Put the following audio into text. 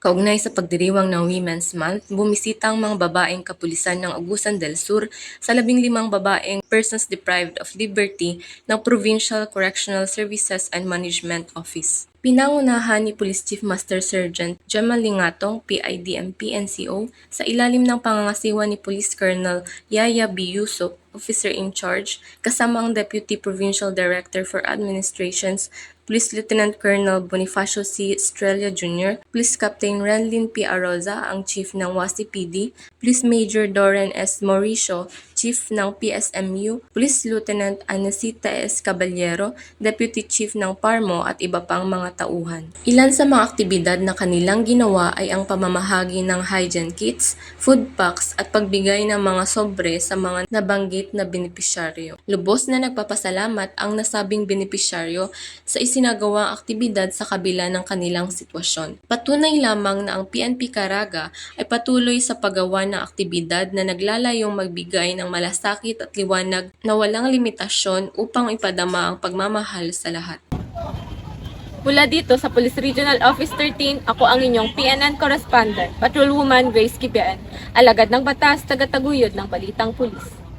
Kaugnay sa pagdiriwang ng Women's Month, bumisita ang mga babaeng kapulisan ng Agusan del Sur sa labing limang babaeng persons deprived of liberty ng Provincial Correctional Services and Management Office. Pinangunahan ni Police Chief Master Sergeant Jamal Lingatong, PIDMP NCO, sa ilalim ng pangangasiwa ni Police Colonel Yaya B. Yusuf, Officer in Charge, kasama ang Deputy Provincial Director for Administrations, Police Lieutenant Colonel Bonifacio C. Estrella Jr., Police Captain Renlin P. Aroza, ang Chief ng Wasi PD, Police Major Doran S. Mauricio, Chief ng PSMU, Police Lieutenant Anesita S. Caballero, Deputy Chief ng Parmo at iba pang mga tauhan. Ilan sa mga aktibidad na kanilang ginawa ay ang pamamahagi ng hygiene kits, food packs at pagbigay ng mga sobre sa mga nabanggit na benepisyaryo. Lubos na nagpapasalamat ang nasabing benepisyaryo sa isinagawang aktibidad sa kabila ng kanilang sitwasyon. Patunay lamang na ang PNP Caraga ay patuloy sa paggawa ng aktibidad na naglalayong magbigay ng malasakit at liwanag na walang limitasyon upang ipadama ang pagmamahal sa lahat. Mula dito sa Police Regional Office 13, ako ang inyong PNN correspondent, Patrolwoman Grace Kibian, alagad ng batas, tagataguyod ng Balitang Pulis.